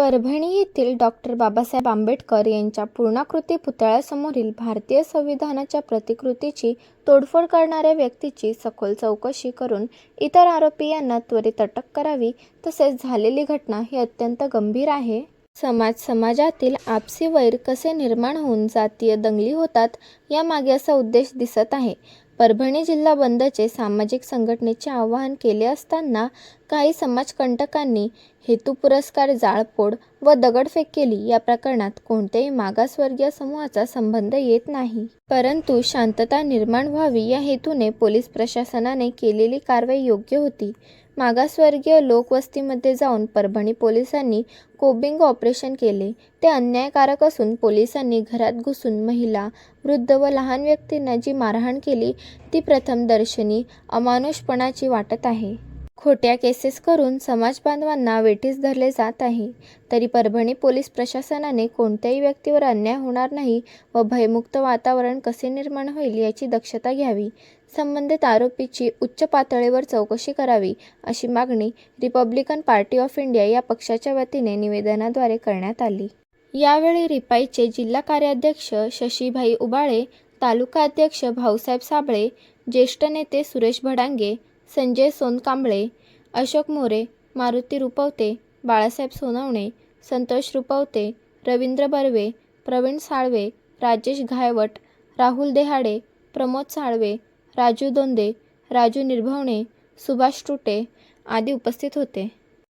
परभणी येथील डॉक्टर बाबासाहेब आंबेडकर यांच्या पूर्णाकृती पुतळ्यासमोरील भारतीय संविधानाच्या प्रतिकृतीची तोडफोड करणाऱ्या व्यक्तीची सखोल चौकशी करून इतर आरोपी यांना त्वरित अटक करावी तसेच झालेली घटना ही अत्यंत गंभीर आहे. समाज समाजातील आपसी वैर कसे निर्माण होऊन जातीय दंगली होतात यामागे असा उद्देश दिसत आहे. परभणी जिल्हा बंदचे सामाजिक संघटनेचे आवाहन केले असताना काही समाजकंटकांनी हेतू पुरस्कार व दगडफेक केली. या प्रकरणात कोणत्याही मागासवर्गीय समूहाचा संबंध येत नाही. परंतु शांतता निर्माण व्हावी या हेतूने पोलीस प्रशासनाने केलेली कारवाई योग्य होती. मागासवर्गीय लोकवस्तीमध्ये जाऊन परभणी पोलिसांनी कोबिंग ऑपरेशन केले. ते अन्यायकारक असून पोलिसांनी घरात घुसून महिला वृद्ध व लहान व्यक्तींना जी मारहाण केली ती प्रथमदर्शनी अमानुषपणाची वाटत आहे. खोट्या केसेस करून समाजबांधवांना वेठीस धरले जात आहे. तरी परभणी पोलीस प्रशासनाने कोणत्याही व्यक्तीवर अन्याय होणार नाही व भयमुक्त वातावरण कसे निर्माण होईल याची दक्षता घ्यावी. संबंधित आरोपीची उच्च पातळीवर चौकशी करावी अशी मागणी रिपब्लिकन पार्टी ऑफ इंडिया या पक्षाच्या वतीने निवेदनाद्वारे करण्यात आली. यावेळी रिपाईचे जिल्हा कार्याध्यक्ष शशीभाई उबाळे तालुका अध्यक्ष भाऊसाहेब साबळे ज्येष्ठ नेते सुरेश भडांगे संजय सोनकांबळे अशोक मोरे मारुती रुपवते बाळासाहेब सोनवणे संतोष रुपवते रवींद्र बर्वे प्रवीण साळवे राजेश घायवट राहुल देहाडे प्रमोद साळवे राजू दोंदे राजू निर्भवणे सुभाष टुटे आदी उपस्थित होते.